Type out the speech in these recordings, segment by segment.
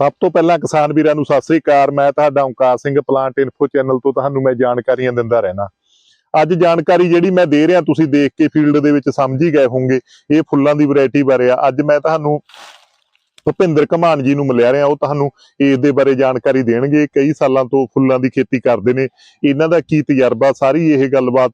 ਸਭ ਤੋਂ ਪਹਿਲਾਂ ਕਿਸਾਨ ਵੀਰਾਂ ਨੂੰ ਸਤਿ ਸ੍ਰੀ ਅਕਾਲ। ਮੈਂ ਤੁਹਾਡਾ Onkar Singh plant info channel ਤੋਂ ਤੁਹਾਨੂੰ ਮੈਂ ਜਾਣਕਾਰੀਆਂ ਦਿੰਦਾ ਰਹਿਣਾ। ਅੱਜ ਜਾਣਕਾਰੀ ਜਿਹੜੀ ਮੈਂ ਦੇ ਰਿਹਾ, ਤੁਸੀਂ ਦੇਖ ਕੇ ਫੀਲਡ ਦੇ ਵਿੱਚ ਸਮਝ ਹੀ ਗਏ ਹੋਵੋਗੇ, ਇਹ ਫੁੱਲਾਂ ਦੀ ਵੈਰਾਈਟੀ ਬਾਰੇ ਆ। ਅੱਜ ਮੈਂ ਤੁਹਾਨੂੰ ਭੁਪਿੰਦਰ ਕਮਾਨ ਜੀ ਨੂੰ ਮਿਲਿਆ ਰਿਹਾ। ਉਹ ਤੁਹਾਨੂੰ ਇਸ ਦੇ ਬਾਰੇ ਜਾਣਕਾਰੀ ਦੇਣਗੇ। ਕਈ ਸਾਲਾਂ ਤੋਂ ਫੁੱਲਾਂ ਦੀ ਖੇਤੀ ਕਰਦੇ ਨੇ। ਇਹਨਾਂ ਦਾ ਕੀ ਤਜਰਬਾ? ਸਾਰੀ ਇਹ ਗੱਲਬਾਤ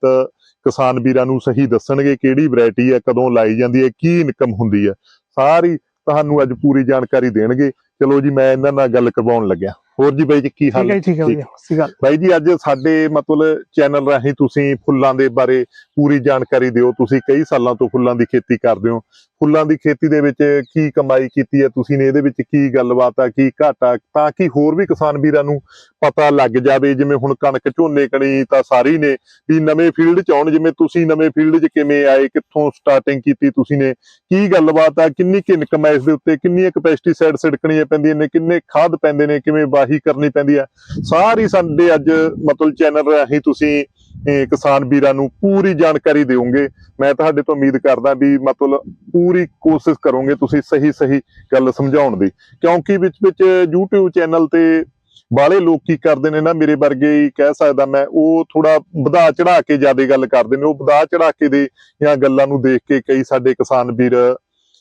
ਕਿਸਾਨ ਵੀਰਾਂ ਨੂੰ ਸਹੀ ਦੱਸਣਗੇ, ਕਿਹੜੀ ਵੈਰਾਈਟੀ ਹੈ ਕਦੋਂ ਲਾਈ ਜਾਂਦੀ ਹੈ, ਕੀ ਇਨਕਮ ਹੁੰਦੀ ਹੈ ਸਾਰੀ ਤੁਹਾਨੂੰ ਅੱਜ ਪੂਰੀ ਜਾਣਕਾਰੀ ਦੇਣਗੇ। ਚਲੋ ਜੀ ਮੈਂ ਇਹਨਾਂ ਨਾਲ ਗੱਲ ਕਰਵਾਉਣ ਲੱਗਿਆ। ਹੋਰ ਜੀ ਬਾਈ ਜੀ ਕੀ ਹਾਲ ਠੀਕ ਹੈ ਠੀਕ। ਹੈ। ਵਧੀਆ ਸਹੀ ਗੱਲ। ਬਾਈ ਜੀ ਅੱਜ ਸਾਡੇ ਮਤਲਬ ਚੈਨਲ ਰਾਹੀਂ ਤੁਸੀਂ ਫੁੱਲਾਂ ਦੇ ਬਾਰੇ ਪੂਰੀ ਜਾਣਕਾਰੀ ਦਿਓ। ਤੁਸੀਂ ਕਈ ਸਾਲਾਂ ਤੋਂ ਫੁੱਲਾਂ ਦੀ ਖੇਤੀ ਕਰਦੇ ਹੋ। ਫੁੱਲਾਂ ਦੀ ਖੇਤੀ ਦੇ ਵਿੱਚ ਕੀ ਕਮਾਈ ਕੀਤੀ ਹੈ? ਤੁਸੀਂ ਨੇ ਇਹਦੇ ਵਿੱਚ ਕੀ ਗੱਲਬਾਤ ਆ ਕੀ ਘਾਟਾ ਤਾਂ ਕਿ ਹੋਰ ਵੀ ਕਿਸਾਨ ਵੀਰਾਂ ਨੂੰ ਪਤਾ ਲੱਗ ਜਾਵੇ। ਜਿਵੇਂ ਹੁਣ ਕਣਕ ਝੋਨੇ ਕਣੀ ਤਾਂ ਸਾਰੀ ਨੇ। ਵੀ ਨਵੇਂ ਫੀਲਡ 'ਚ ਆਉਣ ਜਿਵੇਂ ਤੁਸੀਂ ਨਵੇਂ ਫੀਲਡ 'ਚ ਕਿਵੇਂ ਆਏ ਕਿੱਥੋਂ ਸਟਾਰਟਿੰਗ ਕੀਤੀ ਤੁਸੀਂ ਨੇ? ਕੀ ਗੱਲਬਾਤ ਆ? ਕਿੰਨੀ ਕਿ ਇਨਕਮ ਹੈ ਇਸ ਦੇ ਉੱਤੇ? ਕਿੰਨੀਆਂ ਕੁ ਪੈਸਟੀਸਾਈਡ ਛਿੜਕਣੀਆਂ ਪੈਂਦੀਆਂ ਨੇ? ਕਿੰਨੇ ਖਾਦ ਪੈਂਦੇ ਨੇ? ਕਿਵੇਂ ਵਾਹੀ ਕਰਨੀ ਪੈਂਦੀ ਹੈ। ਸਾਰੀ ਸਾਡੇ ਅੱਜ ਮਤਲਬ ਚੈਨਲ ਰਾਹੀਂ ਤੁਸੀਂ ਕਿਸਾਨ ਵੀਰਾਂ ਨੂੰ ਪੂਰੀ ਜਾਣਕਾਰੀ ਦਿਓਗੇ। ਮੈਂ ਤੁਹਾਡੇ ਤੋਂ ਉਮੀਦ ਕਰਦਾ ਵੀ ਮਤਲਬ ਪੂਰੀ ਕੋਸ਼ਿਸ਼ ਕਰੋਗੇ ਤੁਸੀਂ ਸਹੀ ਸਹੀ ਗੱਲ ਸਮਝਾਉਣ ਦੀ। ਕਿਉਂਕਿ ਵਿੱਚ ਵਿੱਚ YouTube ਚੈਨਲ ਤੇ ਬਾਲੇ ਲੋਕ ਕੀ ਕਰਦੇ ਨੇ ਨਾ, ਮੇਰੇ ਵਰਗੇ ਹੀ ਕਹਿ ਸਕਦਾ ਮੈਂ, ਉਹ ਥੋੜਾ ਵਧਾ ਚੜਾ ਕੇ ਜ਼ਿਆਦਾ ਗੱਲ ਕਰਦੇ ਨੇ। ਉਹ ਵਧਾ ਚੜਾ ਕੇ ਦੇ ਜਾਂ ਗੱਲਾਂ ਨੂੰ ਦੇਖ ਕੇ ਕਈ ਸਾਡੇ ਕਿਸਾਨ ਵੀਰ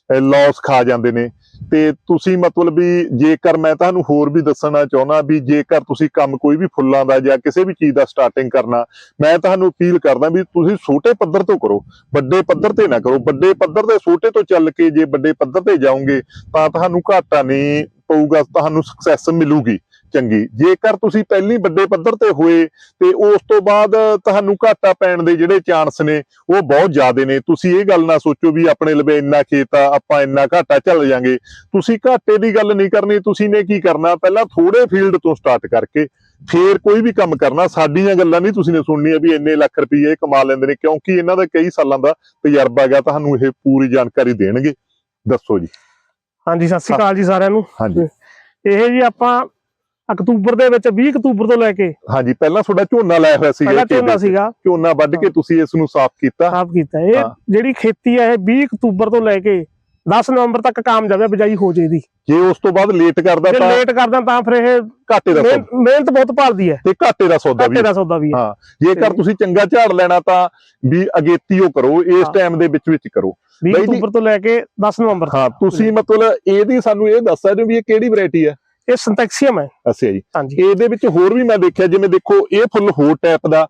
ਲਾਸ ਖਾ ਜਾਂਦੇ ਨੇ। ਤੇ ਤੁਸੀਂ ਮਤਲਬ ਵੀ ਜੇਕਰ ਮੈਂ ਤੁਹਾਨੂੰ ਹੋਰ ਵੀ ਦੱਸਣਾ ਚਾਹੁੰਦਾ ਵੀ ਜੇਕਰ ਤੁਸੀਂ ਕੰਮ ਕੋਈ ਵੀ ਫੁੱਲਾਂ ਦਾ ਜਾਂ ਕਿਸੇ ਵੀ ਚੀਜ਼ ਦਾ ਸਟਾਰਟਿੰਗ ਕਰਨਾ, ਮੈਂ ਤੁਹਾਨੂੰ ਅਪੀਲ ਕਰਦਾ ਵੀ ਤੁਸੀਂ ਛੋਟੇ ਪੱਧਰ ਤੋਂ ਕਰੋ, ਵੱਡੇ ਪੱਧਰ ਤੇ ਨਾ ਕਰੋ। ਵੱਡੇ ਪੱਧਰ ਤੇ ਛੋਟੇ ਤੋਂ ਚੱਲ ਕੇ ਜੇ ਵੱਡੇ ਪੱਧਰ ਤੇ ਜਾਓਗੇ, ਤਾਂ ਤੁਹਾਨੂੰ ਘਾਟਾ ਨਹੀਂ ਪਊਗਾ, ਤੁਹਾਨੂੰ ਸਕਸੈਸ ਮਿਲੂਗੀ। ਚੰਗੀ। ਜੇਕਰ ਤੁਸੀਂ ਪਹਿਲੀ ਵੱਡੇ ਪੱਧਰ ਤੇ ਹੋਏ ਤੇ ਉਸ ਤੋਂ ਬਾਅਦ ਤੁਹਾਨੂੰ ਘਾਟਾ ਪੈਣ ਦੇ ਜਿਹੜੇ ਚਾਂਸ ਨੇ ਉਹ ਬਹੁਤ ਜ਼ਿਆਦੇ ਨੇ। ਤੁਸੀਂ ਇਹ ਗੱਲ ਨਾ ਸੋਚੋ ਵੀ ਆਪਣੇ ਲਵੇ ਇੰਨਾ ਖੇਤ ਆ ਆਪਾਂ ਇੰਨਾ ਘਾਟਾ ਚੱਲ ਜਾਾਂਗੇ। ਤੁਸੀਂ ਘਾਟੇ ਦੀ ਗੱਲ ਨਹੀਂ ਕਰਨੀ ਤੁਸੀਂ ਨੇ ਕੀ ਕਰਨਾ? ਪਹਿਲਾਂ ਥੋੜੇ ਫੀਲਡ ਤੋਂ ਸਟਾਰਟ ਕਰਕੇ ਫੇਰ ਕੋਈ ਵੀ ਕੰਮ ਕਰਨਾ। ਸਾਡੀਆਂ ਗੱਲਾਂ ਨਹੀਂ ਤੁਸੀਂ ਨੇ ਸੁਣਨੀਆਂ ਵੀ ਇੰਨੇ ਲੱਖ ਰੁਪਏ ਕਮਾ ਲੈਂਦੇ ਨੇ ਕਿਉਂਕਿ ਇਹਨਾਂ ਦਾ ਕਈ ਸਾਲਾਂ ਦਾ ਤਜਰਬਾ ਹੈਗਾ ਤੁਹਾਨੂੰ ਇਹ ਪੂਰੀ ਜਾਣਕਾਰੀ ਦੇਣਗੇ। ਦੱਸੋ ਜੀ। ਹਾਂਜੀ ਸਤਿ ਸ੍ਰੀ ਅਕਾਲ ਜੀ ਸਾਰਿਆਂ ਨੂੰ। ਹਾਂਜੀ। ਇਹ ਜੀ ਆਪਾਂ ਅਕਤੂਬਰ ਦੇ ਵਿੱਚ 20 ਅਕਤੂਬਰ ਤੋਂ ਲੈ ਕੇ ਹਾਂਜੀ ਪਹਿਲਾਂ ਤੁਹਾਡਾ ਝੋਨਾ ਲਾਇਆ ਹੋਇਆ ਸੀਗਾ ਪਹਿਲਾਂ ਝੋਨਾ। ਸੀਗਾ। ਝੋਨਾ ਵੱਢ ਕੇ ਤੁਸੀਂ ਇਸ ਨੂੰ ਸਾਫ਼ ਕੀਤਾ। ਸਾਫ਼ ਕੀਤਾ। ਇਹ। ਜਿਹੜੀ ਖੇਤੀ ਹੈ ਇਹ 20 ਅਕਤੂਬਰ ਤੋਂ ਲੈ ਕੇ 10 ਨਵੰਬਰ ਤੱਕ ਕਾਮਯਾਬ ਹੈ ਬਿਜਾਈ ਹੋ ਜੇ ਦੀ ਜੇ ਉਸ ਤੋਂ ਬਾਅਦ ਲੇਟ ਕਰਦਾ ਜੇ ਤਾਂ ਲੇਟ ਕਰਦਾ ਤਾਂ ਫਿਰ ਇਹ ਘਾਟੇ ਦਾ ਸੌਦਾ। ਮਿਹਨਤ ਬਹੁਤ ਭਾਲਦੀ ਹੈ ਤੇ ਘਾਟੇ ਦਾ ਸੌਦਾ ਵੀ। ਘਾਟੇ ਦਾ ਸੌਦਾ ਵੀ ਹੈ ਹਾਂ। ਜੇਕਰ ਤੁਸੀਂ ਚੰਗਾ ਝਾੜ ਲੈਣਾ ਤਾਂ ਵੀ ਅਗੇਤੀਓ ਕਰੋ ਇਸ। ਟਾਈਮ ਦੇ ਵਿੱਚ ਵਿੱਚ ਕਰੋ। 20 ਬਾਈ ਜੀ- ਅਕਤੂਬਰ ਤੋਂ ਲੈ ਕੇ 10 ਨਵੰਬਰ ਹਾਂ ਤੁਸੀਂ ਮਤਲਬ ਇਹਦੀ ਸਾਨੂੰ ਇਹ ਦੱਸ ਸਕਦੇ ਹੋ ਵੀ ਇਹ ਕਿਹੜੀ ਵੈਰਾਈਟੀ ਹੈ ਇਹ ਸਿੰਟੈਕਸੀਅਮ ਹੈ। ਅੱਛਾ ਜੀ। ਇਹਦੇ ਵਿੱਚ ਹੋਰ ਵੀ ਮੈਂ ਦੇਖਿਆ ਜਿਵੇਂ ਦੇਖੋ ਇਹ ਫੁੱਲ ਹੋਰ ਟਾਈਪ ਦਾ।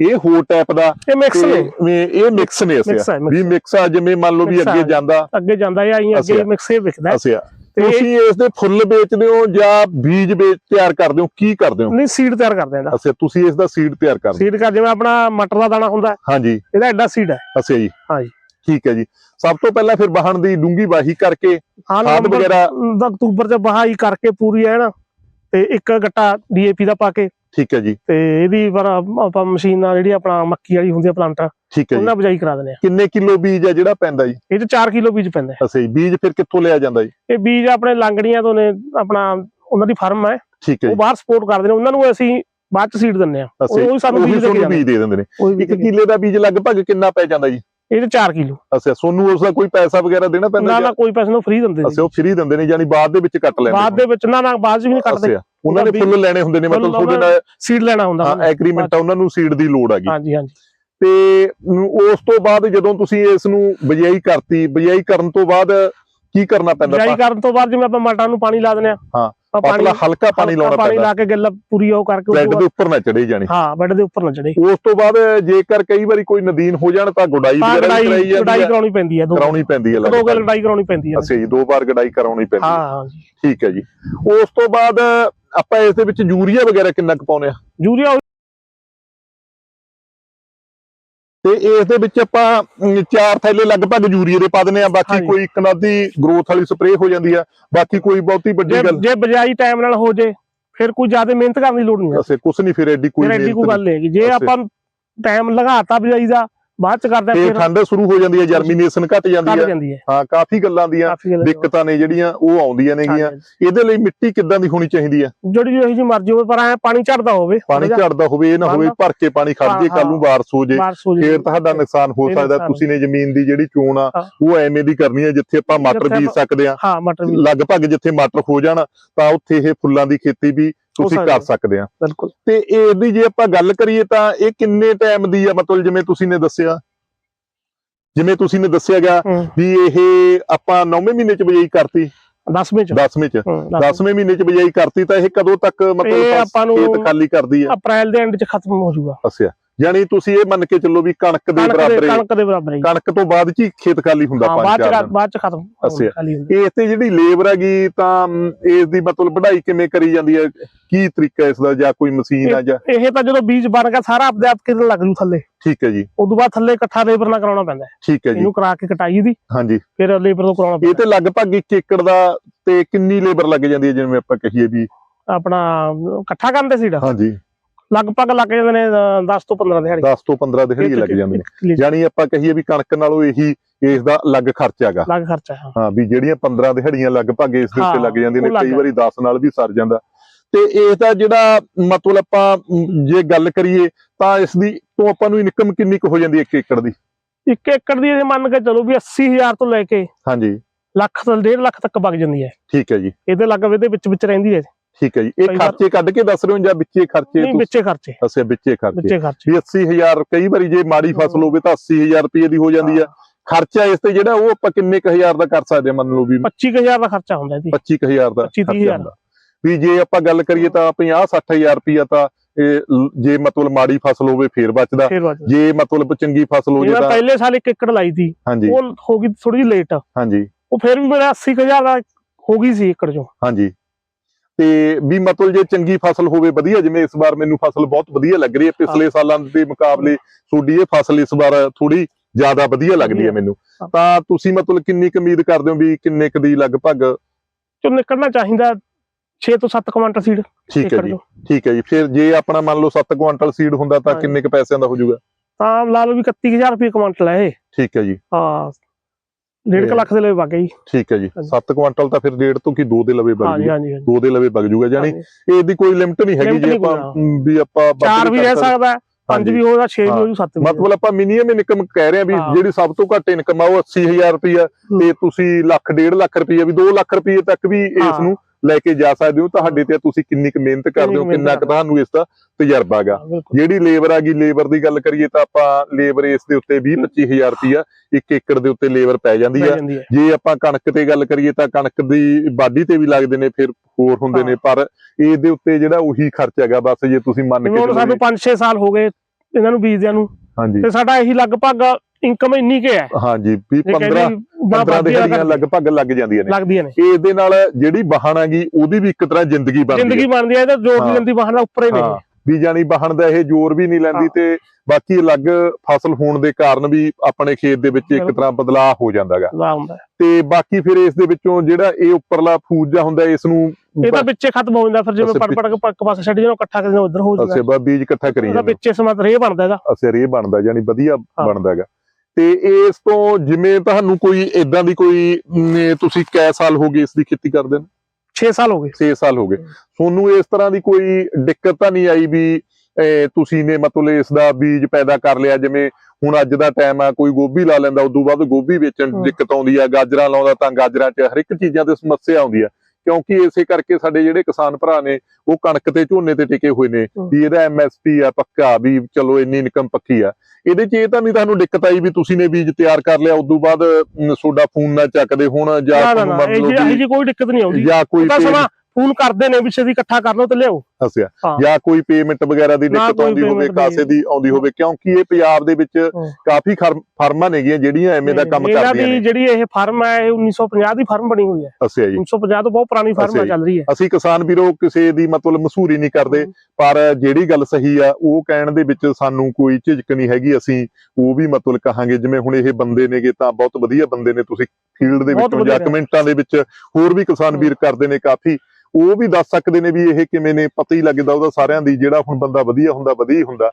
ਇਹ ਹੋਰ ਟਾਈਪ ਦਾ ਇਹ ਮਿਕਸ ਨੇ। ਇਹ ਮਿਕਸ ਨੇ ਅਸਿਆ ਹੈ, ਵੀ ਮਿਕਸ ਆ ਜਿਵੇਂ ਮੰਨ ਲਓ ਵੀ ਅੱਗੇ। ਜਾਂਦਾ। ਅੱਗੇ ਜਾਂਦਾ ਹੈ ਆਈ ਅੱਗੇ। ਮਿਕਸ ਇਹ ਵਿਕਦਾ ਹੈ। ਅਸਿਆ ਤੁਸੀਂ ਇਸ ਦੇ ਫੁੱਲ ਵੇਚਦੇ ਹੋ ਜਾਂ ਬੀਜ ਵੇਚ ਤਿਆਰ ਕਰਦੇ ਹੋ? ਕੀ ਕਰਦੇ ਹੋ? ਨਹੀਂ ਸੀਡ ਤਿਆਰ ਕਰਦੇ ਹਾਂ ਅੱਛਾ ਤੁਸੀਂ ਇਸ ਦਾ ਸੀਡ ਤਿਆਰ ਕਰਦੇ ਸੀਡ ਕਰ ਜਿਵੇਂ ਆਪਣਾ ਮਟਰ ਦਾ ਦਾਣਾ ਹੁੰਦਾ। ਹੈ, ਹੋ ਹਾਂਜੀ। ਇਹਦਾ ਐਡਾ ਸੀਡ ਹੈ। ਅੱਛਾ ਜੀ। ਹਾਂਜੀ। ਠੀਕ ਹੈ ਜੀ। ਸਭ ਤੋਂ ਪਹਿਲਾਂ ਫਿਰ ਵਾਹਣ ਦੀ ਡੂੰਗੀ ਵਾਹੀ ਕਰਕੇ ਖਾਦ ਵਗੈਰਾ ਅਕਤੂਬਰ ਚ ਬਹਾਈ ਕਰਕੇ ਪੂਰੀ ਹੈ ਨਾ ਤੇ ਇੱਕ ਗੱਟਾ ਡੀਏਪੀ ਦਾ ਪਾ ਕੇ। ਠੀਕ ਹੈ ਜੀ। ਤੇ ਇਹਦੀ ਪਰ ਆਪਾਂ ਮਸ਼ੀਨ ਨਾਲ ਜਿਹੜੀ ਆਪਣਾ ਮੱਕੀ ਵਾਲੀ ਹੁੰਦੀ ਆ ਪਲਾਂਟਰ ਠੀਕ ਹੈ ਉਹਨਾਂ ਬਜਾਈ ਕਰਾ ਦਿੰਦੇ ਆ। ਕਿੰਨੇ ਕਿਲੋ ਬੀਜ ਹੈ ਜਿਹੜਾ ਪੈਂਦਾ ਜੀ? ਇਹ ਚ 4 ਕਿਲੋ ਬੀਜ ਪੈਂਦਾ ਹੈ। ਅੱਛਾ ਜੀ ਬੀਜ ਫਿਰ ਕਿੱਥੋਂ ਲਿਆ ਜਾਂਦਾ ਜੀ? ਇਹ ਬੀਜ ਆਪਣੇ ਲਾਂਗੜੀਆਂ ਤੋਂ ਨੇ ਆਪਣਾ ਉਹਨਾਂ ਦੀ ਫਰਮ ਹੈ। ਠੀਕ ਹੈ ਉਹ ਬਾਹਰ ਸਪੋਰਟ ਕਰਦੇ ਨੇ ਉਹਨਾਂ ਨੂੰ ਅਸੀਂ ਬਾਅਦ ਚ ਸੀਡ ਦਿੰਦੇ ਆ ਉਹ ਸਾਨੂੰ ਬੀਜ ਦੇ ਦਿੰਦੇ ਨੇ। ਇੱਕ ਕਿੱਲੇ ਦਾ ਬੀਜ ਲਗਭਗ ਕਿੰਨਾ ਪੈ ਜਾਂਦਾ ਜੀ? ਇਹ ਚ 4 ਕਿਲੋ। ਅੱਛਾ ਸੋਨੂੰ ਉਸ ਦਾ ਕੋਈ ਪੈਸਾ ਵਗੈਰਾ ਦੇਣਾ ਪੈਂਦਾ ਨਾ ਨਾ ਕੋਈ ਪੈਸੇ ਨੂੰ ਫ੍ਰੀ ਦਿੰਦੇ ਅੱਛਾ ਉਹ ਫ੍ਰੀ ਦਿੰਦੇ ਨੇ ਯਾਨੀ ਬਾਅਦ ਦੇ ਵਿੱਚ ਕੱਟ ਲੈਂਦੇ ਬਾਅਦ ਦੇ ਵਿੱਚ ਨਾ ਨਾ ਬਾਅਦ ਵੀ ਨਹੀਂ ਕੱਟਦੇ। ਉਹਨਾਂ ਨੇ ਫੁੱਲ ਲੈਣੇ ਹੁੰਦੇ ਨੇ ਮਤਲਬ ਤੁਹਾਡੇ ਨਾਲ ਸੀਡ ਲੈਣਾ ਹੁੰਦਾ ਹਾਂ। ਐਗਰੀਮੈਂਟ ਆ ਉਹਨਾਂ ਨੂੰ ਸੀਡ ਦੀ ਲੋੜ ਹੈਗੀ। ਹਾਂਜੀ ਹਾਂਜੀ। ਤੇ ਉਸ ਤੋਂ ਬਾਅਦ ਜਦੋਂ ਤੁਸੀਂ ਇਸ ਨੂੰ ਬਿਜਾਈ ਕਰਤੀ ਬਿਜਾਈ ਕਰਨ ਤੋਂ ਬਾਅਦ ਕੀ ਕਰਨਾ ਪੈਂਦਾ? ਬਿਜਾਈ ਕਰਨ ਤੋਂ ਬਾਅਦ ਜਿਵੇਂ ਆਪਾਂ ਮਟਰਾਂ ਨੂੰ ਪਾਣੀ ਲਾ ਦਿੰਦੇ ਆ ਹਾਂ, ਆਪਾਂ ਪਾਣੀ ਪਤਲਾ ਹਲਕਾ ਪਾਣੀ ਲਾਉਣਾ ਪਾਣੀ ਪੈਂਦਾ। ਲਾ ਕੇ ਗਿੱਲ ਪੂਰੀ ਉਹ ਕਰਕੇ ਬੈੱਡ ਦੇ ਉੱਪਰ ਨਾ ਚੜੇ ਜਾਣੀ। ਹਾਂ ਬੈੱਡ ਦੇ ਉੱਪਰ ਨਾ ਚੜੇ ਉਸ ਤੋਂ ਬਾਅਦ ਜੇਕਰ ਕਈ ਵਾਰੀ ਕੋਈ ਨਦੀਨ ਹੋ ਜਾਣ ਤਾਂ ਗੁਡਾਈ ਵਗੈਰਾ ਕਰਾਈ ਜਾਂਦੀ ਹੈ ਕਰਾਉਣੀ ਪੈਂਦੀ ਹੈ ਦੋ ਕਰਾਉਣੀ ਪੈਂਦੀ ਹੈ ਦੋ। ਗੱਲ ਗੜਾਈ ਕਰਾਉਣੀ ਪੈਂਦੀ ਹੈ ਅੱਛਾ ਜੀ ਦੋ ਵਾਰ ਗਡਾਈ ਕਰਾਉਣੀ ਪੈਂਦੀ ਹੈ ਹਾਂ ਠੀਕ ਹੈ ਜੀ। ਉਸ ਤੋਂ ਬਾਅਦ ਆਪਾਂ ਇਸ ਦੇ ਵਿੱਚ ਯੂਰੀਆ ਵਗੈਰਾ ਕਿੰਨਾ ਕੁ ਪਾਉਨੇ ਆ? ਯੂਰੀਆ ਤੇ ਇਸ ਦੇ ਵਿੱਚ ਆਪਾਂ ਅਮ, ਚਾਰ ਥੈਲੇ ਲਗਭਗ ਯੂਰੀਆ ਦੇ ਪਾ ਦਿੰਦੇ ਆ ਬਾਕੀ ਹਾਂਜੀ। ਕੋਈ ਇੱਕ ਨਾਦੀ ਗਰੋਥ ਵਾਲੀ ਸਪਰੇਅ ਹੋ ਜਾਂਦੀ ਆ ਬਾਕੀ ਕੋਈ ਬਹੁਤੀ ਵੱਡੀ ਗੱਲ ਜੇ ਬਿਜਾਈ ਟਾਈਮ ਨਾਲ ਹੋ ਜੇ ਫਿਰ ਕੋਈ ਜ਼ਿਆਦਾ ਮਿਹਨਤ ਕਰਨ ਦੀ ਲੋੜ ਨਹੀਂ ਹੈ ਅਸੇ ਕੁਛ ਨਹੀਂ ਫਿਰ ਐਡੀ ਕੋਈ ਫਿਰ ਐਡੀ ਕੋਈ ਮਿਹਨਤ ਗੱਲ ਨਹੀਂ ਹੈਗੀ ਜੇ। ਆਪਾਂ ਟਾਈਮ ਲਗਾਤਾ ਬਿਜਾਈ ਦਾ ਬਾਅਦ ਚ ਕਰਦੇ ਆ ਤੇ ਫਿਰ ਠੰਡ ਸ਼ੁਰੂ ਹੋ ਜਾਂਦੀ ਹੈ ਜਰਮੀਨੇਸ਼ਨ ਘਟ ਜਾਂਦੀ ਹੈ। ਜਾਂਦੀ ਹੈ। ਹਾਂ ਕਾਫੀ ਗੱਲਾਂ ਦੀਆਂ ਕਾਫੀ ਗੱਲ। ਦਿੱਕਤਾਂ ਨੇ ਜਿਹੜੀਆਂ ਉਹ ਆਉਂਦੀਆਂ ਨੇਗੀਆਂ ਇਹਦੇ ਲਈ ਮਿੱਟੀ ਕਿੱਦਾਂ ਦੀ ਹੋਣੀ ਚਾਹੀਦੀ ਹੈ? ਜਿਹੜੀ ਜਿਹੀ ਜੀ ਮਰਜ਼ੀ ਹੋਵੇ ਪਰ ਐ ਪਾਣੀ ਝੜਦਾ ਹੋਵੇ ਪਾਣੀ ਝੜਦਾ ਹੋਵੇ ਇਹ ਨਾ ਹੋਵੇ ਭਰ ਕੇ ਪਾਣੀ ਖੜ ਜੇ ਕੱਲ ਨੂੰ ਬਾਰਿਸ਼ ਹੋ ਜੇ ਬਾਰਿਸ਼ ਹੋ ਫੇਰ ਤੁਹਾਡਾ ਨੁਕਸਾਨ ਹੋ ਸਕਦਾ। ਨੁਕਸਾਨ ਤੁਸੀਂ ਨੇ ਜ਼ਮੀਨ ਦੀ ਜਿਹੜੀ ਚੋਣ ਆ ਹਾਂ। ਉਹ ਐਵੇਂ ਦੀ ਕਰਨੀ ਹੈ ਜਿੱਥੇ ਆਪਾਂ ਮਟਰ ਜਿੱਥੇ ਬੀਜ ਆਪਾਂ- ਸਕਦੇ ਆ ਹਾਂ ਮਟਰ ਵੀ ਲਗਭਗ ਜਿੱਥੇ ਮਟਰ ਹੋ ਜਾਣ ਤਾਂ ਉੱਥੇ ਇਹ ਫੁੱਲਾਂ ਦੀ ਖੇਤੀ ਵੀ ਤੁਸੀਂ ਕਰ। ਸਕਦੇ ਆ। ਬਿਲਕੁਲ। ਤੇ ਇਹਦੀ ਜੇ ਆਪਾਂ ਗੱਲ ਕਰੀਏ ਤਾਂ ਇਹ ਕਿੰਨੇ ਟਾਈਮ ਦੀ ਆ? ਮਤਲਬ ਜਿਵੇਂ ਤੁਸੀਂ ਨੇ ਦੱਸਿਆ। ਜਿਵੇਂ ਤੁਸੀਂ ਨੇ ਦੱਸਿਆਗਾ ਵੀ ਇਹ ਆਪਾਂ 9ਵੇਂ ਮਹੀਨੇ ਚ ਬਜਾਈ ਕਰਤੀ। 10ਵੇਂ ਚ। 10ਵੇਂ ਚ। ਹੂੰ, ਦਸਵੇਂ। 10ਵੇਂ ਮਹੀਨੇ ਚ ਬਜਾਈ ਕਰਤੀ ਤਾਂ ਇਹ ਕਦੋਂ ਤੱਕ ਇਹ ਮਤਲਬ ਆਪਾਂ ਨੂੰ ਖਾਲੀ ਕਰਦੀ ਆ? ਅਪ੍ਰੈਲ ਦੇ ਐਂਡ ਚ ਖਤਮ ਹੋ ਜਾਊਗਾ। ਦੱਸਿਆ ਯਾਨੀ ਤੁਸੀਂ ਇਹ ਮੰਨ ਕੇ ਚੱਲੋ ਵੀ ਕਣਕ ਦੇ ਬਰਾਬਰ ਹੀ- ਕਣਕ ਦੇ ਬਰਾਬਰ ਹੀ। ਕਣਕ ਤੋਂ ਬਾਅਦ ਹੀ ਖੇਤ ਖਾਲੀ ਹੁੰਦਾ ਪੰਜ ਚਾਰ ਦਿਨ। ਬਾਅਦ ਚ ਖਤਮ ਅੱਛਾ। ਖਾਲੀ ਹੁੰਦਾ। ਇਸ ਤੇ ਜਿਹੜੀ ਲੇਬਰ ਹੈਗੀ ਤਾਂ ਇਸ ਦੀ ਮਤਲਬ ਵਢਾਈ ਕਿਵੇਂ ਕਰੀ ਜਾਂਦੀ ਹੈ? ਕੀ ਤਰੀਕਾ ਇਸ ਦਾ ਜਾਂ ਕੋਈ ਮਸ਼ੀਨ ਆ ਜਾਂ ਇਹ ਤਾਂ ਜਦੋਂ ਬੀਜ ਬਣ ਗਿਆ ਸਾਰਾ ਆਪਦੇ ਆਪ ਕਿਰਨ ਲੱਗ ਜੂ ਥੱਲੇ। ਠੀਕ ਹੈ ਜੀ। ਉਦੋਂ ਬਾਅਦ ਥੱਲੇ ਇਕੱਠਾ ਲੇਬਰ ਨਾਲ ਕਰਾਉਣਾ ਪੈਂਦਾ। ਠੀਕ ਹੈ ਜੀ। ਇਹਨੂੰ ਕਰਾ ਕੇ ਕਟਾਈ ਦੀ ਹਾਂਜੀ। ਫਿਰ ਲੇਬਰ ਤੋਂ ਕਰਾਉਣਾ ਇਹ ਪੈਂਦਾ ਤੇ ਲਗਭਗ 1 ਏਕੜ ਦਾ ਤੇ ਕਿੰਨੀ ਲੇਬਰ ਲੱਗ ਜਾਂਦੀ ਹੈ ਜਿਵੇਂ ਆਪਾਂ ਕਹੀਏ ਵੀ? ਆਪਣਾ ਇਕੱਠਾ ਕਰਨ ਦੇ ਸੀੜਾ ਹਾਂਜੀ। ਲਗਭਗ ਲੱਗ ਜਾਂਦੇ ਨੇ 10 ਤੋਂ 15 ਦਿਹਾੜੀ। 10 ਤੋਂ 15 ਦਿਹਾੜੀ ਲੱਗ ਜਾਂਦੇ ਨੇ। ਯਾਨੀ ਆਪਾਂ ਕਹੀਏ ਵੀ ਕਣਕ ਨਾਲੋਂ ਇਹੀ ਇਸ ਦਾ ਅਲੱਗ ਖਰਚਾ ਹੈਗਾ। ਲੱਗ ਖਰਚਾ ਹਾਂ। ਹਾਂ ਵੀ ਜਿਹੜੀਆਂ 15 ਦਿਹਾੜੀਆਂ ਲਗਭਗ ਇਸ ਦੇ ਉੱਤੇ ਲੱਗ ਜਾਂਦੀਆਂ ਨੇ ਕਈ ਵਾਰੀ 10 ਨਾਲ ਵੀ ਸਰ ਜਾਂਦਾ। ਤੇ ਇਸ ਦਾ ਜਿਹੜਾ ਮਤਲਬ ਆਪਾਂ ਜੇ ਗੱਲ ਕਰੀਏ ਤਾਂ ਇਸ ਦੀ ਤੋਂ ਆਪਾਂ ਨੂੰ ਇਨਕਮ ਕਿੰਨੀ ਕੁ ਹੋ ਜਾਂਦੀ ਹੈ 1 ਏਕੜ ਦੀ? ਇੱਕ ਏਕੜ ਦੀ ਇਹ ਮੰਨ ਕੇ ਚਲੋ ਵੀ 80000 ਤੋਂ ਲੈ ਕੇ ਹਾਂਜੀ। ਲੱਖ ਤੋਂ 1.5 ਲੱਖ ਤੱਕ ਵਗ ਜਾਂਦੀ ਹੈ। ਠੀਕ ਹੈ ਜੀ। ਇਹਦੇ ਲੱਗ ਇਹਦੇ ਵਿੱਚ ਵਿੱਚ ਰਹਿੰਦੀ ਹੈ। ਠੀਕ ਹੈ ਜੀ। ਇਹ ਖਰਚੇ ਕੱਢ ਕੇ ਦੱਸ ਰਹੇ ਹੋ ਜਾਂ ਵਿੱਚੇ ਖਰਚੇ ਨਹੀਂ ਵਿੱਚੇ ਖਰਚੇ। ਦੱਸਿਆ ਵਿੱਚੇ ਖਰਚੇ। ਵੀ 80000 ਕਈ ਵਾਰੀ ਜੇ ਮਾੜੀ ਫਸਲ ਹੋਵੇ ਤਾਂ 80000 ਰੁਪਏ ਦੀ ਹੋ ਜਾਂਦੀ ਆ ਖਰਚਾ ਇਸ ਤੇ ਜਿਹੜਾ ਉਹ ਆਪਾਂ ਕਿੰਨੇ ਕੁ ਹਜ਼ਾਰ ਦਾ ਕਰ ਸਕਦੇ ਮੰਨ ਲਓ ਵੀ? 25000 ਦਾ ਖਰਚਾ ਹੁੰਦਾ ਇਹਦੀ 25000 ਦਾ 25 ਖਰਚਾ ਹੁੰਦਾ। ਵੀ ਜੇ ਆਪਾਂ ਗੱਲ ਕਰੀਏ ਤਾਂ 50 60000 ਰੁਪਇਆ ਤਾਂ ਜੇ ਮਤਲਬ ਮਾੜੀ ਫਸਲ ਹੋਵੇ ਫੇਰ ਬਚਦਾ। ਜੇ ਮਤਲਬ ਚੰਗੀ ਫਸਲ ਹੋ ਜੇ ਤਾਂ ਪਹਿਲੇ ਸਾਲ ਇੱਕ ਏਕੜ ਲਾਈ ਸੀ ਹਾਂਜੀ। ਉਹ ਹੋ ਗਈ ਥੋੜੀ ਜਿਹੀ ਲੇਟ ਹਾਂਜੀ। ਉਹ ਫਿਰ ਵੀ ਮੇਰਾ 80000 ਦਾ ਹੋ ਗਈ ਸੀ ਏਕੜ ਚੋਂ। ਹਾਂਜੀ। ਤੇ ਵੀ ਮਤਲਬ ਜੇ ਚੰਗੀ ਫਸਲ ਹੋਵੇ ਵਧੀਆ ਜਿਵੇਂ ਇਸ ਵਾਰ ਮੈਨੂੰ ਫਸਲ ਬਹੁਤ ਵਧੀਆ ਲੱਗ ਰਹੀ ਹੈ ਪਿਛਲੇ ਸਾਲਾਂ ਦੇ ਮੁਕਾਬਲੇ ਤੁਹਾਡੀ ਇਹ ਫਸਲ ਇਸ ਵਾਰ ਥੋੜੀ ਜ਼ਿਆਦਾ ਵਧੀਆ ਲੱਗਦੀ ਹੈ। ਮੈਨੂੰ। ਤਾਂ ਤੁਸੀਂ ਮਤਲਬ ਕਿੰਨੀ ਉਮੀਦ ਕਰਦੇ ਹੋ ਵੀ ਕਿੰਨੇ ਕੁ ਦੀ ਲਗਭਗ? ਚੋਂ ਨਿਕਲਣਾ ਚਾਹੀਦਾ 6 ਤੋਂ 7 ਕੁਇੰਟਲ ਸੀਡ ਠੀਕ ਹੈ ਜੀ ਠੀਕ ਹੈ ਜੀ। ਫਿਰ ਜੇ ਆਪਣਾ ਮੰਨ ਲਓ 7 ਕੁਆਂਟਲ ਸੀਡ ਹੁੰਦਾ ਤਾਂ ਕਿੰਨੇ ਕੁ ਪੈਸਿਆਂ ਦਾ ਹੋ ਜਾਊਗਾ? ਤਾਂ ਲਾ ਲਓ ਵੀ 31000 ਰੁਪਏ ਕੁਇੰਟਲ ਹੈ ਇਹ। ਠੀਕ ਹੈ ਜੀ। ਹਾਂ। ਡੇਢ ਕੁ ਤੇ- ਲੱਖ ਦੇ ਲਈ ਵਗ ਗਈ ਠੀਕ ਹੈ ਜੀ ਹਾਂਜੀ। 7 ਕੁਆਂਟਲ ਤਾਂ ਫਿਰ ਡੇਢ ਤੋਂ ਕੀ 2 ਦੇ ਲਵੇ ਵਗ ਜੂਗਾ ਹਾਂਜੀ ਹਾਂਜੀ 2 ਦੇ ਲਵੇ ਵਗ ਜੂਗਾ ਯਾਨੀ। ਇਹਦੀ ਕੋਈ ਲਿਮਟ ਨਹੀਂ ਹੈਗੀ ਜੇ ਆਪਾਂ ਵੀ ਆਪਾਂ ਵੱਧ ਚਾਰ ਵੀ ਕਰ ਰਹਿ ਸਕਦੇ। ਪੰਜ। ਵੀ ਹੋਗਾ 6 ਵੀ ਹਾਂ। ਹੋ ਜੂ 7 ਵੀ। ਮਤਲਬ ਆਪਾਂ ਮਿਨੀਮਮ ਇਨਕਮ ਕਹਿ ਰਹੇ ਆ ਵੀ। ਜਿਹੜੀ ਸਭ ਤੋਂ ਘੱਟ ਇਨਕਮ ਆ ਉਹ 80000 ਰੁਪਇਆ ਤੇ ਤੁਸੀਂ ਲੱਖ ਡੇਢ ਲੱਖ ਰੁਪਇਆ ਵੀ 2 ਲੱਖ ਰੁਪਏ ਤੱਕ ਵੀ ਇਸ। ਨੂੰ ਲੈ ਕੇ ਜਾ ਸਕਦੇ ਹੋ ਤੁਹਾਡੇ ਤੇ ਤੁਸੀਂ ਕਿੰਨੀ ਕੁ ਮਿਹਨਤ ਕਰਦੇ ਹੋ ਕਿੰਨੀ ਕੁ ਤੁਹਾਨੂੰ ਇਸ ਦਾ ਤਜਰਬਾ ਹੈਗਾ। ਜਿਹੜੀ ਲੇਬਰ ਆ ਗਈ ਲੇਬਰ ਦੀ ਗੱਲ ਕਰੀਏ ਤਾਂ ਆਪਾਂ ਲੇਬਰ ਇਸ ਦੇ ਉੱਤੇ 20 25000 ਰੁਪਇਆ ਇੱਕ ਏਕੜ ਦੇ ਉੱਤੇ ਲੇਬਰ ਪੈ ਜਾਂਦੀ ਆ। ਜੇ ਆਪਾਂ ਕਣਕ ਤੇ ਗੱਲ ਕਰੀਏ ਤਾਂ ਕਣਕ ਦੀ ਬਾਡੀ ਤੇ ਵੀ ਲੱਗਦੇ ਨੇ ਫਿਰ ਹੋਰ ਹੁੰਦੇ ਨੇ ਪਰ ਇਸ ਦੇ ਉੱਤੇ ਜਿਹੜਾ ਉਹੀ ਖਰਚ ਹੈਗਾ ਬਸ ਜੇ ਤੁਸੀਂ ਮੰਨ ਕੇ ਚੱਲੋ ਸਾਨੂੰ 5-6 ਸਾਲ ਹੋ ਗਏ ਇਹਨਾਂ ਨੂੰ ਬੀਜਦਿਆਂ ਨੂੰ। ਤੇ ਸਾਡਾ ਇਹੀ ਲਗਭਗ ਇਨਕਮ ਇੰਨੀ ਕੇ ਹੈ ਹਾਂਜੀ ਵੀ ਜੇ 15 ਕਹਿੰਦੇ ਵੀ ਨਾ 15 ਵੱਧਦੀ ਦਿਹਾੜੀਆਂ ਲਗਭਗ ਲੱਗ ਜਾਂਦੀਆਂ ਨੇ ਲੱਗਦੀਆਂ ਨੇ ਇਸ ਦੇ ਨਾਲ ਜਿਹੜੀ ਵਾਹਣ ਹੈਗੀ ਉਹਦੀ ਵੀ ਇੱਕ ਤਰ੍ਹਾਂ ਜ਼ਿੰਦਗੀ ਬਣਦੀ ਜ਼ਿੰਦਗੀ ਹੈ ਬਣਦੀ ਹੈ ਤੇ ਜੋ ਵੀ ਹਾਂ। ਲੈਂਦੀ ਵਾਹਨ ਦਾ ਉੱਪਰ ਹੀ ਨਹੀਂ ਵੀ ਜਾਨੀ ਵਾਹਣ ਦਾ ਇਹ ਜ਼ੋਰ ਵੀ ਨਹੀਂ ਲੈਂਦੀ। ਤੇ ਬਾਕੀ ਅਲੱਗ ਫਸਲ ਹੋਣ ਦੇ ਕਾਰਨ ਵੀ ਆਪਣੇ ਖੇਤ ਦੇ ਵਿੱਚ ਇੱਕ। ਤਰ੍ਹਾਂ ਬਦਲਾਅ ਹੋ ਜਾਂਦਾ ਹੈਗਾ ਲਾ ਹੁੰਦਾ ਹੈ। ਤੇ ਬਾਕੀ ਫਿਰ ਇਸ ਦੇ ਵਿੱਚੋਂ ਜਿਹੜਾ ਇਹ ਉੱਪਰਲਾ ਫੂਜ ਜਾਂ ਹੁੰਦਾ ਇਸ ਨੂੰ ਇਹ ਤਾਂ ਵਿੱਚੇ ਖਤਮ ਹੋ ਜਾਂਦਾ ਫਿਰ ਜਿਵੇਂ ਅੱਛਾ, ਪੜ ਪੜ ਕੇ ਪੱਕ ਪਾਸੇ ਛੱਡ ਜਦੋਂ ਇਕੱਠਾ ਕਰਦੇ ਉਧਰ ਹੋ ਜਾਂਦਾ ਅਸੇ ਬਾ ਬੀਜ ਇਕੱਠਾ ਕਰੀ ਜਾਂਦਾ ਵਿੱਚੇ ਸਮਤ ਰੇ ਬਣਦਾ ਇਹਦਾ ਅਸੇ ਰੇ ਬਣਦਾ ਜਾਨੀ ਵਧੀਆ। ਬਣਦਾ ਹੈਗਾ ਤੇ ਇਸ ਤੋਂ ਜਿਵੇਂ ਤੁਹਾਨੂੰ ਕੋਈ ਇਦਾਂ ਦੀ ਕੋਈ ਤੁਸੀਂ ਕੈ ਸਾਲ ਹੋ ਗਏ ਇਸ ਦੀ ਖੇਤੀ ਕਰਦੇ ਨੂੰ? 6 ਸਾਲ ਹੋ ਗਏ। 6 ਸਾਲ ਹੋ ਗਏ। ਤੁਹਾਨੂੰ ਇਸ ਤਰ੍ਹਾਂ ਦੀ ਕੋਈ ਦਿੱਕਤ ਤਾਂ ਨਹੀਂ ਆਈ ਵੀ ਤੁਸੀਂ ਨੇ ਮਤਲਬ ਇਸ ਦਾ ਬੀਜ ਪੈਦਾ ਕਰ ਲਿਆ ਜਿਵੇਂ ਹੁਣ ਅੱਜ ਦਾ ਟਾਈਮ ਆ ਕੋਈ ਗੋਭੀ ਲਾ ਲੈਂਦਾ ਉਦੋਂ ਬਾਅਦ ਗੋਭੀ ਵੇਚਣ ਦਿੱਕਤ ਆਉਂਦੀ ਆ ਗਾਜਰਾਂ ਲਾਉਂਦਾ ਤਾਂ ਗਾਜਰਾਂ 'ਚ ਹਰ ਇੱਕ ਚੀਜ਼ਾਂ ਤੇ ਸਮੱਸਿਆ ਆਉਂਦੀ ਆ। ਕਿਉਂਕਿ ਇਸੇ ਕਰਕੇ ਸਾਡੇ ਜਿਹੜੇ ਕਿਸਾਨ ਭਰਾ ਨੇ ਉਹ ਕਣਕ ਤੇ ਝੋਨੇ ਤੇ ਟਿਕੇ ਹੋਏ ਨੇ। ਵੀ ਇਹਦਾ ਐਮਐਸਪੀ ਆ ਪੱਕਾ ਵੀ ਚਲੋ ਇੰਨੀ ਇਨਕਮ ਪੱਕੀ ਆ ਇਹਦੇ 'ਚ ਇਹ ਤਾਂ ਨਹੀਂ ਤੁਹਾਨੂੰ ਦਿੱਕਤ ਆਈ ਵੀ ਤੁਸੀਂ ਨੇ ਬੀਜ ਤਿਆਰ ਕਰ ਲਿਆ ਉਦੋਂ ਬਾਅਦ ਤੁਹਾਡਾ ਫੋਨ ਨਾ ਚੱਕਦੇ ਹੁਣ ਜਾਂ ਤੁਹਾਨੂੰ ਮੰਨ ਲਓ ਜੀ ਕੋਈ ਦਿੱਕਤ ਨਹੀਂ ਆਉਂਦੀ ਜਾਂ ਕੋਈ ਫੋਨ ਕਰਦੇ ਨੇ ਵੀ ਛੇਤੀ ਇਕੱਠਾ ਕਰ ਲਓ ਤੇ ਲਿਆਓ। ਹਾਂ। ਜਾਂ ਕੋਈ ਪੇਮੈਂਟ ਵਗੈਰਾ ਦੀ ਦਿੱਕਤ ਆਉਂਦੀ ਹੋਵੇ ਕਾਸੇ ਦੀ ਆਉਂਦੀ। ਹੋਵੇ ਕਿਉਂਕਿ ਇਹ ਪੰਜਾਬ ਦੇ ਵਿੱਚ। ਕਾਫੀ ਫਰਮਾਂ ਨੇਗੀਆਂ ਜਿਹੜੀਆਂ ਐਵੇਂ ਦਾ ਕੰਮ ਇਹਨਾਂ ਕਰਦੀਆਂ ਦੀ ਨੇ। ਜਿਹੜੀ ਇਹ ਫਰਮ ਹੈ ਇਹ 1950 ਦੀ ਫਰਮ ਬਣੀ ਹੋਈ ਹੈ। ਹੱਸਿਆ ਜੀ। 1950 ਤੋਂ ਬਹੁਤ ਪੁਰਾਣੀ ਅੱਛਾ ਫਰਮ। ਚੱਲ ਰਹੀ ਹੈ। ਅਸੀਂ ਕਿਸਾਨ ਵੀਰੋ ਕਿਸੇ ਦੀ ਮਤਲਬ ਮਸ਼ਹੂਰੀ ਨਹੀਂ ਕਰਦੇ ਪਰ ਜਿਹੜੀ ਗੱਲ ਸਹੀ ਆ ਉਹ ਕਹਿਣ ਦੇ ਵਿੱਚ ਸਾਨੂੰ ਕੋਈ ਝਿਜਕ ਨਹੀਂ ਹੈਗੀ। ਅਸੀਂ ਉਹ ਵੀ ਮਤਲਬ ਕਹਾਂਗੇ ਜਿਵੇਂ ਹੁਣ ਇਹ ਬੰਦੇ ਨੇਗੇ ਤਾਂ ਬਹੁਤ ਵਧੀਆ ਬੰਦੇ ਨੇ। ਤੁਸੀਂ ਫੀਲਡ ਦੇ ਵਿੱਚੋਂ ਜਾਂ। ਕਮੈਂਟਾਂ ਦੇ ਵਿੱਚ ਹੋਰ ਵੀ ਕਿਸਾਨ ਵੀਰ ਕਰਦੇ ਨੇ ਕਾਫੀ। ਉਹ ਵੀ ਦੱਸ ਸਕਦੇ ਨੇ ਵੀ ਇਹ ਕਿਵੇਂ ਨੇ ਪਤਾ ਹੀ ਲੱਗਦਾ ਉਹਦਾ ਸਾਰਿਆਂ ਦੀ ਜਿਹੜਾ ਹੁਣ ਬੰਦਾ ਵਧੀਆ ਹੁੰਦਾ ਵਧੀਆ ਹੀ ਹੁੰਦਾ।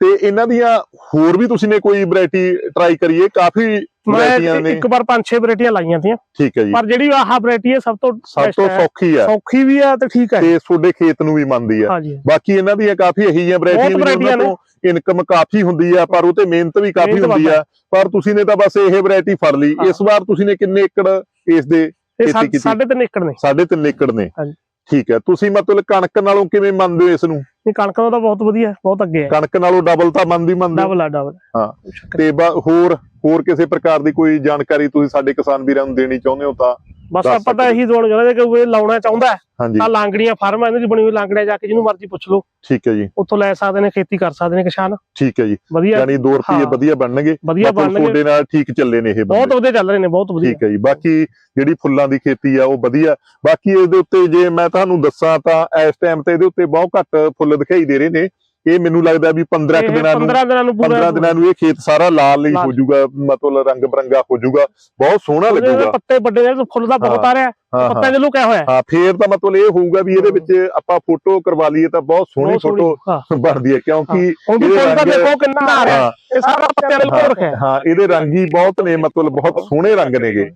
ਤੇ ਇਹਨਾਂ ਦੀਆਂ ਹੋਰ ਵੀ ਤੁਸੀਂ ਨੇ ਕੋਈ ਵੈਰਾਈਟੀ ਟਰਾਈ ਕਰੀਏ ਕਾਫੀ ਵੈਰਾਈਟੀਆਂ ਨੇ। ਇੱਕ ਵਾਰ ਪੰਜ ਛੇ ਵੈਰਾਈਟੀਆਂ ਲਾਈਆਂ ਤੀਆਂ। ਠੀਕ ਹੈ ਜੀ। ਪਰ ਜਿਹੜੀ ਆਹ ਵੈਰਾਈਟੀ ਹੈ ਸਭ ਤੋਂ ਸਭ ਤੋਂ ਹੈ। ਸੌਖੀ ਆ ਸੌਖੀ ਵੀ ਆ ਤੇ ਠੀਕ ਹੈ। ਤੇ ਤੁਹਾਡੇ ਖੇਤ ਨੂੰ ਵੀ ਮੰਨਦੀ ਆ ਹਾਂਜੀ। ਬਾਕੀ ਇਹਨਾਂ ਦੀਆਂ ਕਾਫੀ ਇਹੀ ਜਿਹੀਆਂ ਵੈਰਾਈਟੀਆਂ ਉਹਨਾਂ ਤੋਂ ਇਨਕਮ ਕਾਫੀ ਹੁੰਦੀ ਆ ਪਰ ਉਹ ਤੇ ਮਿਹਨਤ ਵੀ ਕਾਫੀ ਹੁੰਦੀ ਆ ਪਰ ਤੁਸੀਂ ਨੇ ਤਾਂ ਬਸ ਇਹ ਵੈਰਾਈਟੀ ਫੜ ਲਈ। ਹਾਂ। ਇਸ ਵਾਰ ਤੁਸੀਂ ਨੇ ਕਿੰਨੇ ਏਕੜ ਇਸ ਦੇ ਇਹ ਖੇਤੀ ਸਾ- ਕੀਤੀ। ਸਾਢੇ ਤਿੰਨ ਏਕੜ ਨੇ ਸਾਢੇ ਤਿੰਨ ਏਕੜ ਨੇ ਹਾਂਜੀ। ਠੀਕ ਹੈ ਤੁਸੀਂ ਮਤਲਬ ਕਣਕ ਨਾਲੋਂ ਕਿਵੇਂ ਮੰਨਦੇ ਹੋ ਇਸ ਨੂੰ ਇਹ ਕਣਕ ਦਾ ਤਾਂ ਬਹੁਤ ਵਧੀਆ ਬਹੁਤ ਅੱਗੇ ਹੈ ਕਣਕ ਨਾਲੋਂ ਡਬਲ ਤਾਂ ਮੰਨਦੀ ਮੰਨਦੇ ਹੋ? ਡਬਲ ਆ ਡਬਲ ਹਾਂ। ਤੇ ਬਾ- ਹੋਰ ਹੋਰ ਕਿਸੇ ਪ੍ਰਕਾਰ ਦੀ ਕੋਈ ਜਾਣਕਾਰੀ ਤੁਸੀਂ ਸਾਡੇ ਕਿਸਾਨ ਵੀਰਾਂ ਨੂੰ ਦੇਣੀ ਚਾਹੁੰਦੇ ਹੋ ਤਾਂ ਬਸ ਆਪਾਂ ਤਾਂ। ਇਹੀ ਦੋਣ ਚਾਹੁੰਦੇ ਕਿ ਕੋਈ ਲਾਉਣਾ ਚਾਹੁੰਦਾ ਤਾਂ ਲਾਂਗੜੀਆਂ ਫਾਰਮ ਇਹਨਾਂ ਦੀ ਬਣੀ ਹੋਈ ਲਾਂਗੜੀਆਂ ਜਾ ਕੇ ਜਿਹਨੂੰ ਮਰਜ਼ੀ ਪੁੱਛ ਲਓ। ਠੀਕ ਹੈ ਜੀ। ਉੱਥੋਂ ਲੈ ਸਕਦੇ ਨੇ ਖੇਤੀ ਕਰ ਸਕਦੇ ਨੇ ਕਿਸਾਨ। ਠੀਕ ਹੈ ਜੀ। ਯਾਨੀ 2 ਰੁਪਏ। ਵਧੀਆ ਬਣਨਗੇ। ਵਧੀਆ ਬਣਨਗੇ। ਤੁਹਾਡੇ ਨਾਲ ਠੀਕ ਚੱਲੇ ਨੇ ਇਹ ਬਹੁਤ ਵਧੀਆ ਚੱਲ ਰਹੇ ਨੇ ਬਹੁਤ ਵਧੀਆ। ਠੀਕ ਹੈ ਜੀ। ਬਾਕੀ ਜਿਹੜੀ ਫੁੱਲਾਂ ਦੀ ਖੇਤੀ ਆ ਉਹ ਵਧੀਆ। ਬਾਕੀ ਇਹਦੇ ਉੱਤੇ ਜੇ ਮੈਂ ਤੁਹਾਨੂੰ ਦੱਸਾਂ ਤਾਂ ਇਸ ਟਾਈਮ ਤੇ ਇਹਦੇ ਉੱਤੇ ਬਹੁਤ ਘੱਟ ਫੁੱਲ ਦਿਖਾਈ ਦੇ ਰਹੇ ਨੇ। ਇਹ ਮੈਨੂੰ ਲੱਗਦਾ ਵੀ 15 ਕੁ ਦਿਨਾਂ ਨੂੰ 15 ਦਿਨਾਂ ਨੂੰ ਪੂਰਾ 15 ਦਿਨਾਂ ਨੂੰ ਇਹ ਖੇਤ ਸਾਰਾ ਲਾਲ ਹੀ ਹੋ। ਜਾਊਗਾ ਮਤਲਬ ਰੰਗ ਬਰੰਗਾ ਹੋ ਜਾਊਗਾ ਬਹੁਤ ਸੋਹਣਾ ਉਹਦੇ ਲੱਗੂਗਾ। ਪੱਤੇ ਵੱਡੇ ਨੇ ਫੁੱਲ ਦਾ ਬਹੁਤ ਆ ਰਿਹਾ ਹਾਂ ਪੱਤੇ ਹਾਂ। ਦੇ ਲੁਕਿਆ ਹੋਇਆ ਹੈ। ਫੇਰ ਤਾਂ ਮਤਲਬ ਇਹ ਹੋਊਗਾ ਵੀ ਇਹਦੇ ਵਿੱਚ ਆਪਾਂ ਫੋਟੋ ਕਰਵਾ ਲਈਏ ਤਾਂ ਬਹੁਤ ਸੋਹਣੀ ਫੋਟੋ ਬਣਦੀ ਹੈ ਕਿਉਂਕਿ ਹੁਣ ਵੀ ਇਹਦੇ ਫੁੱਲ ਦਾ ਰੰਗ- ਦੇਖੋ ਕਿੰਨਾ ਆ ਰਿਹਾ। ਹਾਂ। ਇਹ ਸਾਰਾ ਪੱਤਿਆਂ ਦੇ ਲੁਕੋ ਰੱਖਿਆ। ਹੈ। ਇਹਦੇ ਰੰਗ ਹੀ ਬਹੁਤ ਨੇ ਮਤਲਬ ਬਹੁਤ ਸੋਹਣੇ ਰੰਗ ਨੇਗੇ।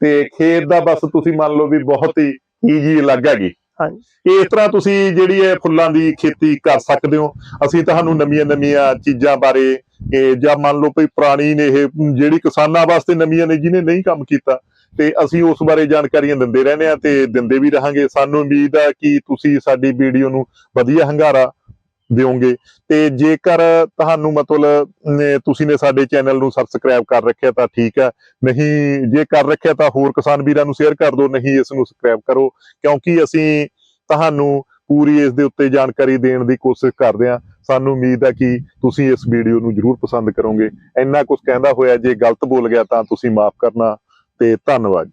ਤੇ ਖੇਤ ਦਾ ਬਸ ਤੁਸੀਂ ਮੰਨ ਲਓ ਵੀ ਬਹੁਤ ਹੀ ਈਜੀ ਅਲੱਗ ਹੈਗੀ। ਇਸ ਤਰ੍ਹਾਂ ਤੁਸੀਂ ਜਿਹੜੀ ਹੈ ਫੁੱਲਾਂ ਦੀ ਖੇਤੀ ਕਰ ਸਕਦੇ ਹੋ? ਅਸੀਂ ਤੁਹਾਨੂੰ ਨਵੀਆਂ ਨਵੀਆਂ ਚੀਜ਼ਾਂ ਬਾਰੇ ਜਾਂ ਮੰਨ ਲਓ ਵੀ ਪੁਰਾਣੀ ਨੇ ਇਹ, ਜਿਹੜੀ ਕਿਸਾਨਾਂ ਵਾਸਤੇ ਨਵੀਆਂ ਨੇ, ਜਿਹਨੇ ਨਹੀਂ ਕੰਮ ਕੀਤਾ, ਤੇ ਅਸੀਂ ਉਸ ਬਾਰੇ ਜਾਣਕਾਰੀਆਂ ਦਿੰਦੇ ਰਹਿੰਦੇ ਆ ਤੇ ਦਿੰਦੇ ਵੀ ਰਹਾਂਗੇ। ਸਾਨੂੰ ਉਮੀਦ ਆ ਕਿ ਤੁਸੀਂ ਸਾਡੀ ਵੀਡੀਓ ਨੂੰ ਵਧੀਆ ਹੰਗਾਰਾ ਦਿਓਗੇ। ਤੇ ਜੇਕਰ ਤੁਹਾਨੂੰ ਮਤਲਬ ਤੁਸੀਂ ਨੇ ਸਾਡੇ ਚੈਨਲ ਨੂੰ ਸਬਸਕ੍ਰਾਈਬ ਕਰ ਰੱਖਿਆ ਤਾਂ ਠੀਕ ਹੈ। ਨਹੀਂ, ਜੇ ਕਰ ਰੱਖਿਆ ਤਾਂ ਹੋਰ ਕਿਸਾਨ ਵੀਰਾਂ ਨੂੰ ਸ਼ੇਅਰ ਕਰ ਦਿਓ, ਨਹੀਂ ਇਸ ਨੂੰ ਸਬਸਕ੍ਰਾਈਬ ਕਰੋ। ਕਿਉਂਕਿ ਅਸੀਂ ਤੁਹਾਨੂੰ ਪੂਰੀ ਇਸ ਦੇ ਉੱਤੇ ਜਾਣਕਾਰੀ ਦੇਣ ਦੀ ਕੋਸ਼ਿਸ਼ ਕਰਦੇ ਹਾਂ। ਸਾਨੂੰ ਉਮੀਦ ਹੈ ਕਿ ਤੁਸੀਂ ਇਸ ਵੀਡੀਓ ਨੂੰ ਜਰੂਰ ਪਸੰਦ ਕਰੋਗੇ। ਇੰਨਾ ਕੁਝ ਕਹਿੰਦਾ ਹੋਇਆ, ਜੇ ਗਲਤ ਬੋਲ ਗਿਆ ਤਾਂ ਤੁਸੀਂ ਮਾਫ ਕਰਨਾ। ਤੇ ਧੰਨਵਾਦ।